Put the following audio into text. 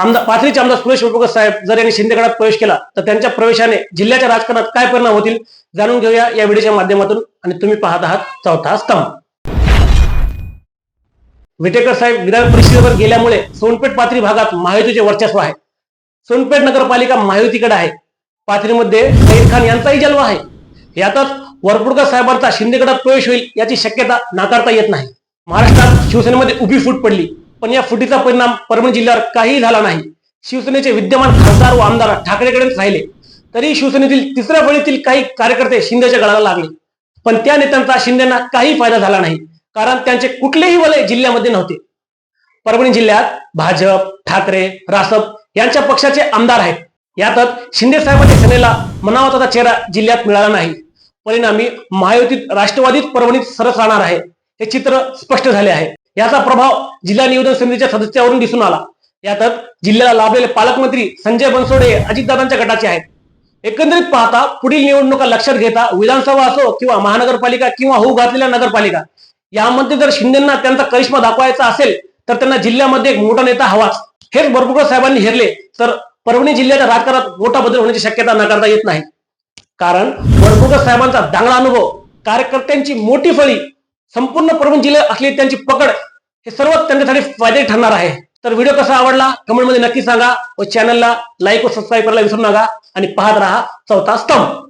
आमदार पाथरीचे आमदार सुरेश वडपकर साहेब जर यांनी शिंदेगडात प्रवेश केला तर त्यांच्या प्रवेशाने जिल्ह्याच्या राजकारणात काय परिणाम होतील जाणून घेऊया या व्हिडिओच्या माध्यमातून. आणि तुम्ही पाहत आहात चौथा स्तंभ. विटेकर साहेब विधान परिषदेवर गेल्यामुळे सोनपेठ पाथरी भागात महायुतीचे वर्चस्व आहे. सोनपेठ नगरपालिका महायुतीकडे आहे. पाथरीमध्ये सईद खान यांचाही जन्म आहे. यातच वरपुडकर साहेबांचा शिंदेगडात प्रवेश होईल याची शक्यता नाकारता येत नाही. महाराष्ट्रात शिवसेनेमध्ये उभी फूट पडली. पण या फुटीचा परिणाम परभणी जिल्ह्यावर काहीही झाला नाही. शिवसेनेचे विद्यमान खासदार व आमदार ठाकरेकडेच राहिले. तरी शिवसेनेतील तिसऱ्या फळीतील काही कार्यकर्ते शिंदेच्या गळाला लागले. पण त्या नेत्यांचा शिंदेना काही फायदा झाला नाही. कारण त्यांचे कुठलेही वलय जिल्ह्यामध्ये नव्हते. परभणी जिल्ह्यात भाजप ठाकरे रासप यांच्या पक्षाचे आमदार आहेत. यातच शिंदे साहेबांच्या सेनेला मनावताचा चेहरा जिल्ह्यात मिळाला नाही. परिणामी महायुतीत राष्ट्रवादीत परभणीत सरस राहणार आहे. हे चित्र स्पष्ट झाले आहे. याचा प्रभाव जिल्हा नियोजन समितीच्या सदस्यावरून दिसून आला. यातच जिल्ह्याला लाभलेले पालकमंत्री संजय बनसोडे अजितदादांच्या गटाचे आहेत. एकंदरीत पाहता पुढील निवडणुका लक्षात घेता विधानसभा असो किंवा महानगरपालिका किंवा होऊ घातलेल्या नगरपालिका यामध्ये जर शिंदेना त्यांचा करिश्मा दाखवायचा असेल तर त्यांना जिल्ह्यामध्ये एक मोठा नेता हवाच. हेच बरबुकर साहेबांनी हेरले तर परभणी जिल्ह्याच्या राजकारणात मोठा बदल होण्याची शक्यता नाकारता येत नाही. कारण बरबुकर साहेबांचा दांगडा अनुभव कार्यकर्त्यांची मोठी फळी संपूर्ण परभणी जिल्ह्यात असलेली त्यांची पकड हे सर्व त्यांच्यासाठी फायदे ठरणार आहे. तर व्हिडिओ कसा आवडला कमेंटमध्ये नक्की सांगा व चॅनलला लाईक व सबस्क्राईब करायला विसरू नका आणि पाहत राहा चौथा स्तंभ.